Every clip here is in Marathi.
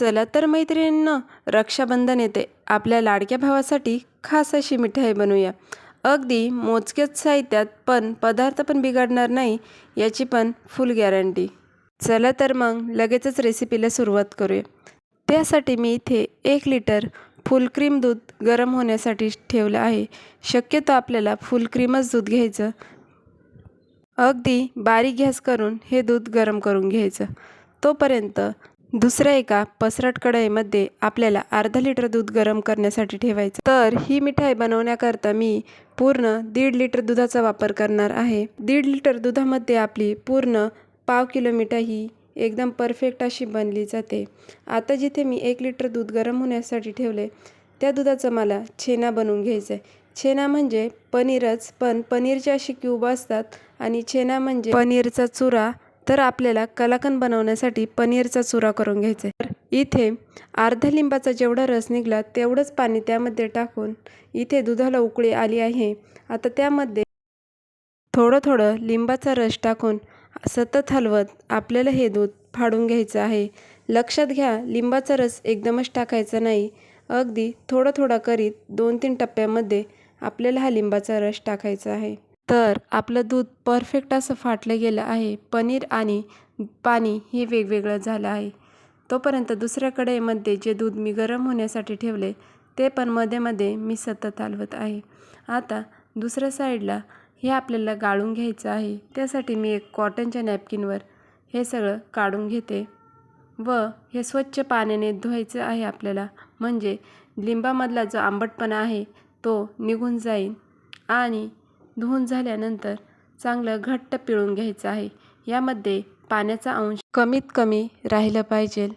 चला तर मैत्रिणींना रक्षाबंधन येते. आपल्या लाडक्या भावासाठी खास अशी मिठाई बनवूया. अगदी मोजक्याच साहित्यात पण पदार्थ पण बिघडणार नाही याची पण फुल गॅरंटी चला तर मग लगेचच रेसिपीला सुरुवात करूया. त्यासाठी मी इथे एक लिटर फुल क्रीम दूध गरम होण्यासाठी ठेवलं आहे. शक्यतो आपल्याला फुल क्रीमच दूध घ्यायचं. अगदी बारीक गॅस करून हे दूध गरम करून घ्यायचं. तोपर्यंत दुसऱ्या एका पसरट कढईमध्ये आपल्याला अर्धा लिटर दूध गरम करण्यासाठी ठेवायचं. तर ही मिठाई बनवण्याकरता मी पूर्ण दीड लिटर दुधाचा वापर करणार आहे. दीड लिटर दुधामध्ये आपली पूर्ण पाव किलो मिठाई ही एकदम परफेक्ट अशी बनली जाते. आता जिथे मी एक लिटर दूध गरम होण्यासाठी ठेवले त्या दुधाचं मला छेना बनवून घ्यायचं आहे छेना म्हणजे पनीरच पण पनीरचे अशी क्यूब असतात आणि छेना म्हणजे पनीरचा चुरा तर आपल्याला कलाकंद बनवण्यासाठी पनीरचा चुरा करून घ्यायचा. आहे तर इथे अर्ध्या लिंबाचा जेवढा रस निघाला तेवढंच पाणी त्यामध्ये टाकून इथे दुधाला उकळी आली आहे. आता त्यामध्ये थोडं थोडं लिंबाचा रस टाकून सतत हलवत आपल्याला हे दूध फाडून घ्यायचं आहे. लक्षात घ्या लिंबाचा रस एकदमच टाकायचा नाही. अगदी थोडा थोडा करीत दोन तीन टप्प्यामध्ये आपल्याला हा लिंबाचा रस टाकायचा आहे. तर आपलं दूध परफेक्ट असं फाटलं गेलं आहे. पनीर आणि पाणी हे वेगवेगळं झालं आहे. तोपर्यंत दुसऱ्या कढईमध्ये जे दूध मी गरम होण्यासाठी ठेवले ते पण मध्ये मध्ये मी सतत हलवत आहे. आता दुसऱ्या साईडला हे आपल्याला गाळून घ्यायचं आहे. त्यासाठी मी एक कॉटनच्या नॅपकिनवर हे सगळं काढून घेते. व हे स्वच्छ पाण्याने धुवायचं आहे आपल्याला. म्हणजे लिंबामधला जो आंबटपणा आहे तो निघून जाईल. आणि धुवून झाल्यानंतर चांगलं घट्ट पिळून घ्यायचं आहे. यामध्ये पाण्याचा अंश कमीत कमी राहिलं पाहिजे.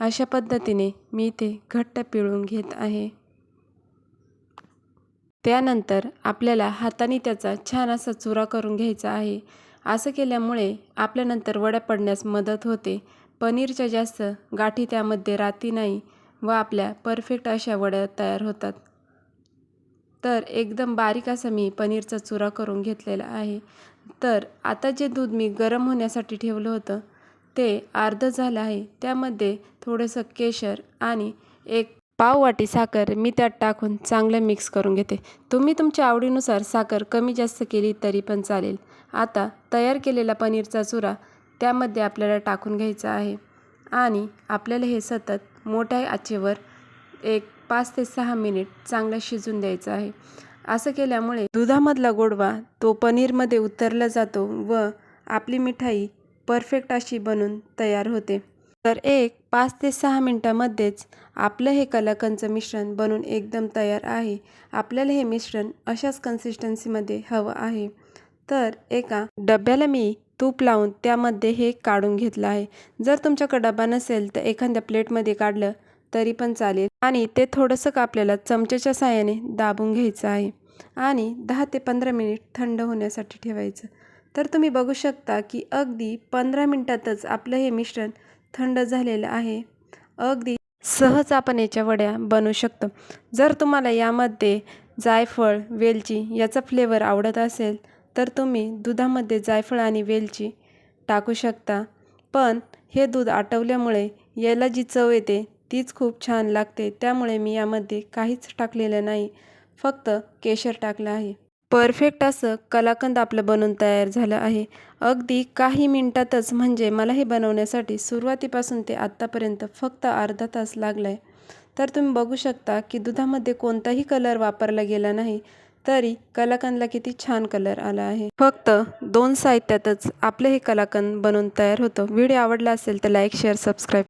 अशा पद्धतीने मी इथे घट्ट पिळून घेत आहे. त्यानंतर आपल्याला हाताने त्याचा छान असा चुरा करून घ्यायचा आहे. असं केल्यामुळे आपल्यानंतर वड्या पडण्यास मदत होते. पनीरच्या जास्त गाठी त्यामध्ये राहती नाही व आपल्या परफेक्ट अशा वड्या तयार होतात. तर एकदम बारीक असा मी पनीरचा चुरा करून घेतलेला आहे. तर आता जे दूध मी गरम होण्यासाठी ठेवलं होतं ते अर्धं झालं आहे. त्यामध्ये थोडंसं केशर आणि एक पाव वाटी साखर मी त्यात टाकून चांगलं मिक्स करून घेते. तुम्ही तुमच्या आवडीनुसार साखर कमी जास्त केली तरी पण चालेल. आता तयार केलेला पनीरचा चुरा त्यामध्ये आपल्याला टाकून घ्यायचा आहे. आणि आपल्याला हे सतत मोठ्या आचेवर एक पाच ते सहा मिनिट चांगलं शिजून द्यायचं आहे. असं केल्यामुळे दुधामधला गोडवा तो पनीरमध्ये उतरला जातो व आपली मिठाई परफेक्ट अशी बनून तयार होते. तर एक पाच ते सहा मिनटामध्येच आपलं हे कलाकंदचं मिश्रण बनून एकदम तयार आहे. आपल्याला हे मिश्रण अशाच कन्सिस्टन्सीमध्ये हवं आहे. तर एका डब्याला मी तूप लावून त्यामध्ये हे काढून घेतलं आहे. जर तुमच्याकडं डबा नसेल तर एखाद्या प्लेटमध्ये काढलं तरी पण चालेल. आणि ते थोडंसं का आपल्याला चमच्याच्या साहाय्याने दाबून घ्यायचं आहे. आणि दहा ते पंधरा मिनिट थंड होण्यासाठी ठेवायचं. तर तुम्ही बघू शकता की अगदी पंधरा मिनटातच आपलं हे मिश्रण थंड झालेलं आहे. अगदी सहज आपण याच्या वड्या बनवू शकतो. जर तुम्हाला यामध्ये जायफळ वेलची याचा फ्लेवर आवडत असेल तर तुम्ही दुधामध्ये जायफळ आणि वेलची टाकू शकता. पण हे दूध आटवल्यामुळे याला जी चव येते तीच खूप छान लागते. त्यामुळे मी यामध्ये काहीच टाकलेलं नाही. फक्त केशर टाकलं आहे. परफेक्ट असं कलाकंद आपलं बनवून तयार झालं आहे. अगदी काही मिनटातच म्हणजे मला हे बनवण्यासाठी सुरुवातीपासून ते आत्तापर्यंत फक्त अर्धा तास लागला आहे तर तुम्ही बघू शकता की दुधामध्ये कोणताही कलर वापरला गेला नाही तरी कलाकंदला किती छान कलर आला आहे. फक्त दोन साहित्यातच आपलं हे कलाकंद बनवून तयार होतं. व्हिडिओ आवडला असेल तर लाईक शेअर सबस्क्राईब